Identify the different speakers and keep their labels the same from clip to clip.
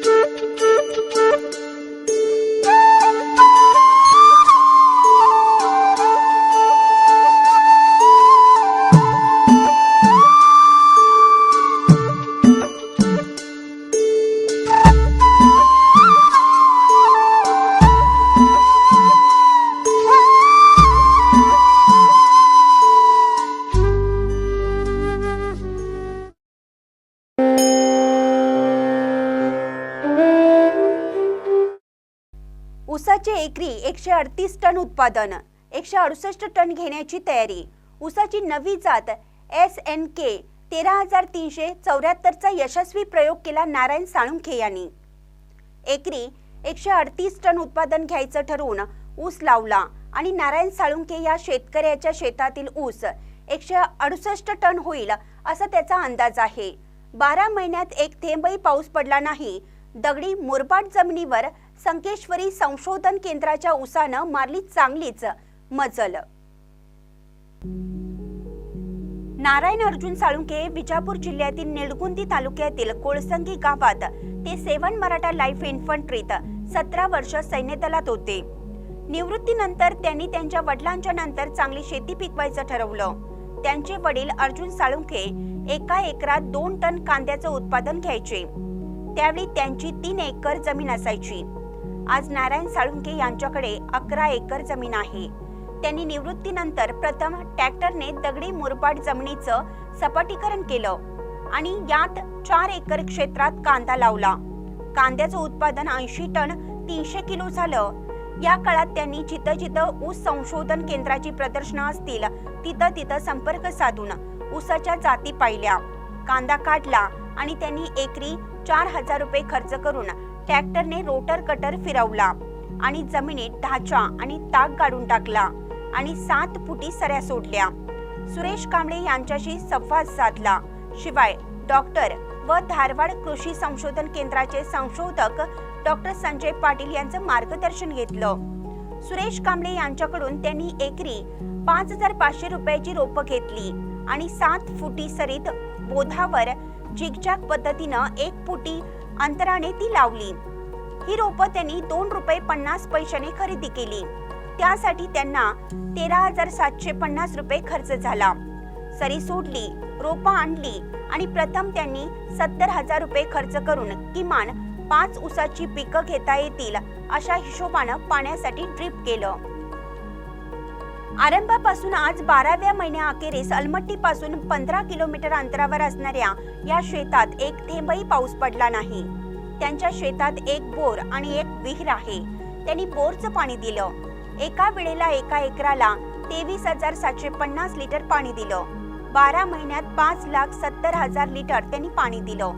Speaker 1: Thank you. ऊसाचे एकरी एकशे अडतीस टन उत्पादन एकशे अडुसष्ट टन घेण्याची तयारी. ऊसाची नवी जात एस एन के तेरा हजार तीनशे चौऱ्याहत्तरचा यशस्वी प्रयोग केला नारायण साळुंखे यांनी. एकरी एकशे अडतीस टन उत्पादन घ्यायचं ठरवून ऊस लावला आणि नारायण साळुंखे या शेतकऱ्याच्या शेतातील ऊस एकशे अडुसष्ट टन होईल असा त्याचा अंदाज आहे. बारा महिन्यात एक थेंबही पाऊस पडला नाही. दगडी मुरबाड जमिनीवर संकेश्वरी संशोधन केंद्राच्या उसानं मारली चांगलीच मजल. नारायण अर्जुन साळुंके विजापूर जिल्ह्यातील निळगुंदी तालुक्यातील कोळसंगी गावात ते सेवन मराठा लाईफ इन्फंट्रीत सतरा वर्ष सैन्य दलात होते. निवृत्तीनंतर त्यांनी त्यांच्या वडिलांच्या नंतर चांगली शेती पिकवायचं ठरवलं. त्यांचे वडील अर्जुन साळुंखे एका एकरात दोन टन कांद्याचं उत्पादन घ्यायचे. त्यावेळी त्यांची तीन एकर जमीन असायची. आज नारायण साळुंके यांच्याकडे अकरा एकर जमीन आहे. त्यांनी निवृत्तीनंतर प्रथम ट्रॅक्टरने दगडी मुरबाड जमिनीचं सपाटीकरण केलं आणि यात चार एकर क्षेत्रात कांदा लावला. कांद्याचं उत्पादन ऐंशी टन तीनशे किलो झालं. या काळात त्यांनी जिथं जिथं ऊस संशोधन केंद्राची प्रदर्शनं असतील तिथं तिथं संपर्क साधून ऊसाच्या जाती पाहिल्या. कांदा काढला आणि त्यांनी एकरी चार हजार रुपये खर्च करून ट्रॅक्टरने रोटर कटर फिरवला आणि जमिनीत ढाचा आणि ताक काढून टाकला आणि सात फुटी सऱ्या सोडल्या. सुरेश कांबळे यांच्याशी संवाद साधला. शिवाय डॉक्टर व धारवाड कृषी संशोधन केंद्राचे संशोधक डॉक्टर संजय पाटील यांचं मार्गदर्शन घेतलं. सुरेश कांबळे यांच्याकडून त्यांनी एकरी पाच हजार पाचशे रुपयाची रोपं घेतली आणि सात फुटी सरीत बोधावर झिकझॅक पद्धतीनं एक फुटी अंतराने ती लावली. ही रोपं त्यांनी दोन रुपये पन्नास पैशाने खरेदी केली. त्यासाठी त्यांना तेरा हजार सातशे पन्नास रुपये खर्च झाला. सरी सोडली रोपं आणली आणि प्रथम त्यांनी सत्तर हजार रुपये खर्च करून किमान पाच ऊसाची पिकं घेता येतील अशा हिशोबानं पाण्यासाठी ड्रीप केलं. आरंभापासून आज बाराव्या महिन्या अखेरीस अलमट्टीपासून पंधरा किलोमीटर अंतरावर असणाऱ्या या शेतात एक थेंबही पाऊस पडला नाही. त्यांच्या शेतात एक बोर आणि एक विहीर आहे. त्यांनी बोरचं पाणी दिलं. एका वेळेला एका एकराला तेवीस हजार सातशे पन्नास लिटर पाणी दिलं. बारा महिन्यात पाच लाख सत्तर हजार लिटर त्यांनी पाणी दिलं.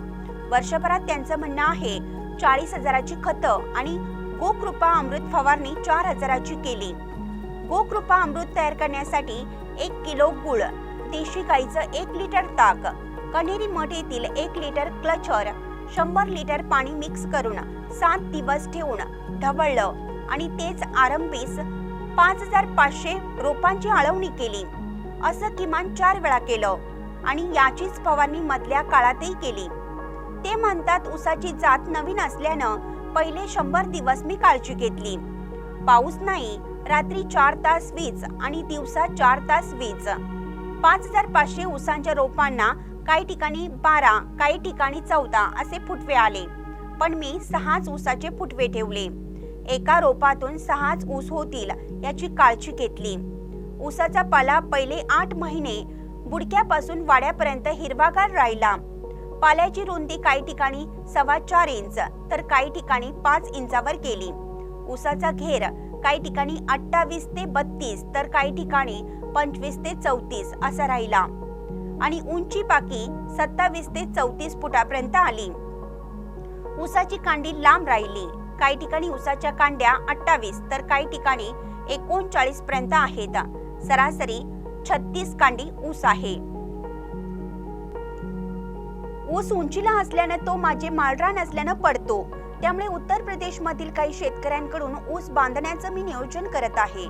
Speaker 1: वर्षभरात त्यांचं म्हणणं आहे चाळीस हजाराची खतं आणि गोकृपा अमृत फवारणी चार हजाराची केली. गोकृपा अमृत तयार करण्यासाठी एक किलो गुळ देशी गाईचं एक लिटर ताक कन्हेरी मठ येथील एक लिटर क्लचर शंभर लिटर पाणी मिक्स करून सात दिवस ठेवून ढवळलं आणि तेच आरंभीस पाच हजार पाचशे रोपांची आळवणी केली. असं किमान चार वेळा केलं आणि याचीच फवारणी मधल्या काळातही केली. ते म्हणतात उसाची जात नवीन असल्यानं पहिले शंभर दिवस मी काळजी घेतली. पाऊस नाही रात्री चार तास वीज आणि दिवसा चार तास वीज. पाच हजार पाचशे उसांच्या रोपांना काही ठिकाणी बारा काही ठिकाणी चौदा असे फुटवे आले. पण मी सहाच ऊसाचे फुटवे ठेवले. एका रोपातून सहाच ऊस होतील याची काळजी घेतली. ऊसाचा पाला पहिले आठ महिने बुडक्यापासून वाड्यापर्यंत हिरवागार राहिला. पाल्याची रुंदी काही ठिकाणी सव्वा चार इंच तर काही ठिकाणी पाच इंचावर गेली ऊसाचा घेर. काही ठिकाणी अठ्ठावीस ते बत्तीस तर काही ठिकाणी पंचवीस ते चौतीस असा राहिला. आणि उंची बाकी सत्तावीस ते चौतीस फुटापर्यंत आली. ऊसाची कांडी लांब राहिली. काही ठिकाणी उसाच्या कांड्या अठ्ठावीस तर काही ठिकाणी एकोणचाळीस पर्यंत आहेत. सरासरी छत्तीस कांडी ऊस आहे. ऊस उंचीला असल्यानं तो माझे माळरान असल्यानं पडतो. त्यामुळे उत्तर प्रदेशमधील काही शेतकऱ्यांकडून ऊस बांधण्याचं मी नियोजन करत आहे.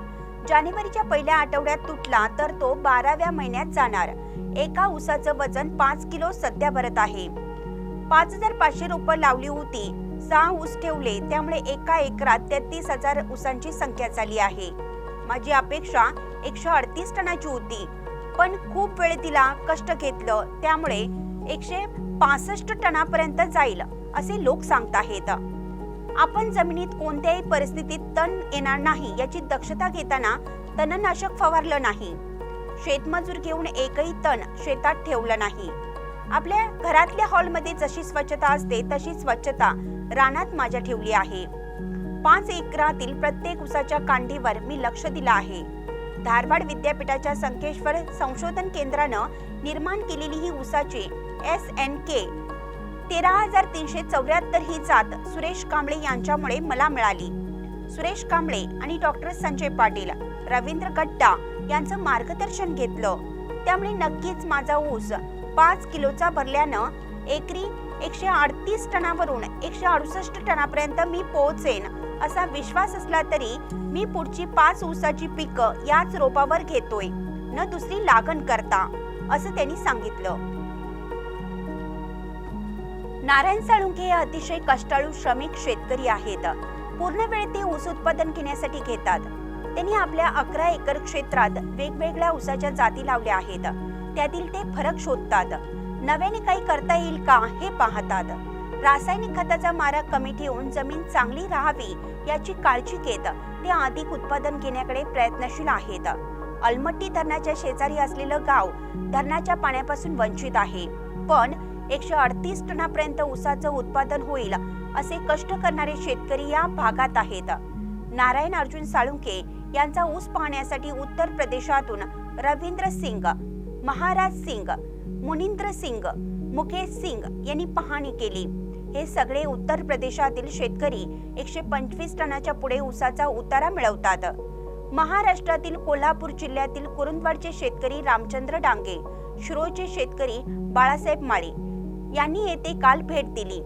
Speaker 1: जानेवारीच्या पहिल्या आठवड्यात तुटला तर तो बाराव्या महिन्यात जाणार. एका ऊसाचं वजन पाच किलो सध्या भरत आहे. पाच हजार पाचशे रोपं लावली होती. सहा ऊस ठेवले त्यामुळे एका एकरात तेहतीस हजार ऊसांची संख्या झाली आहे. माझी अपेक्षा एकशे अडतीस टनाची होती. पण खूप वेळ तिला कष्ट घेतलं त्यामुळे एकशे पासष्ट टनापर्यंत जाईल. असे लोक सांगताहेत. आपण जमिनीत कोणत्याही परिस्थितीत तण येणार नाही याची दक्षता घेताना तणनाशक फवारलं नाही. शेतमजूर घेऊन एकही तण शेतात ठेवलं नाही. आपल्या घरातल्या हॉलमध्ये जशी स्वच्छता असते तशी स्वच्छता रानात माझ्या ठेवली आहे. पाच एकरातील प्रत्येक उसाच्या कांडीवर मी लक्ष दिलं आहे. धारवाड विद्यापीठाच्या संकेश्वर संशोधन केंद्रानं निर्माण केलेली ही उसाची एस एन के तेरा हजार तीनशे चौऱ्याहत्तर ही जात सुरेश कांबळे यांच्यामुळे मला मिळाली. सुरेश कांबळे आणि डॉक्टर संजय पाटील रवींद्र गड्डा यांचं मार्गदर्शन घेतलं. त्यामुळे नक्कीच माझा ऊस पाच किलोचा भरल्यानं एकरी एकशे अडतीस टनावरून एकशे अडुसष्ट टनापर्यंत मी पोहोचेन असा विश्वास असला तरी मी पुढची पाच ऊसाची पिकं याच रोपावर घेतोय न दुसरी लागण करता असं त्यांनी सांगितलं. नारायण साळुंके हे अतिशय कष्टाळू श्रमिक शेतकरी आहेत. पूर्ण वेळ ते ऊस उत्पादन घेण्यासाठी घेतात. त्यांनी आपल्या अकरा एकर क्षेत्रात वेगवेगळ्या ऊसाच्या जाती लावल्या आहेत. त्यातील ते फरक शोधतात. नव्याने काही करता येईल का हे पाहतात. रासायनिक खताचा मारा कमी ठेवून जमीन चांगली राहावी याची काळजी घेत ते अधिक उत्पादन घेण्याकडे प्रयत्नशील आहेत. अलमट्टी धरणाच्या शेजारी असलेलं गाव धरणाच्या पाण्यापासून वंचित आहे. पण एकशे अडतीस टनापर्यंत ऊसाचं उत्पादन होईल असे कष्ट करणारे शेतकरी या भागात आहेत. नारायण अर्जुन साळुंके यांचा ऊस पाहण्यासाठी उत्तर प्रदेशातून रवींद्र सिंग महाराज सिंग मुनिंद्र सिंग मुकेश सिंग यांनी पाहणी केली. हे सगळे उत्तर प्रदेशातील शेतकरी एकशे पंचवीस टनाच्या पुढे ऊसाचा उतारा मिळवतात. महाराष्ट्रातील कोल्हापूर जिल्ह्यातील कुरुंदवाडचे शेतकरी रामचंद्र डांगे शिरोळचे शेतकरी बाळासाहेब माळी यांनी येथे काल भेट दिली.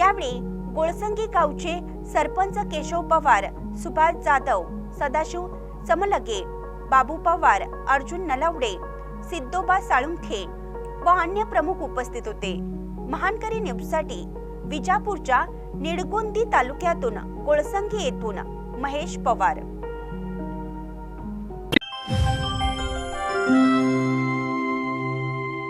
Speaker 1: यावेळी गोळसंगी गावचे सरपंच केशव पवार सुभाष जाधव सदाशिव समलगे बाबू पवार अर्जुन नलावडे सिद्धोबा साळुंखे व अन्य प्रमुख उपस्थित होते. महानकरी न्यूजसाठी विजापूरच्या निडगुंदी तालुक्यातून गोळसंगी येथून महेश पवार.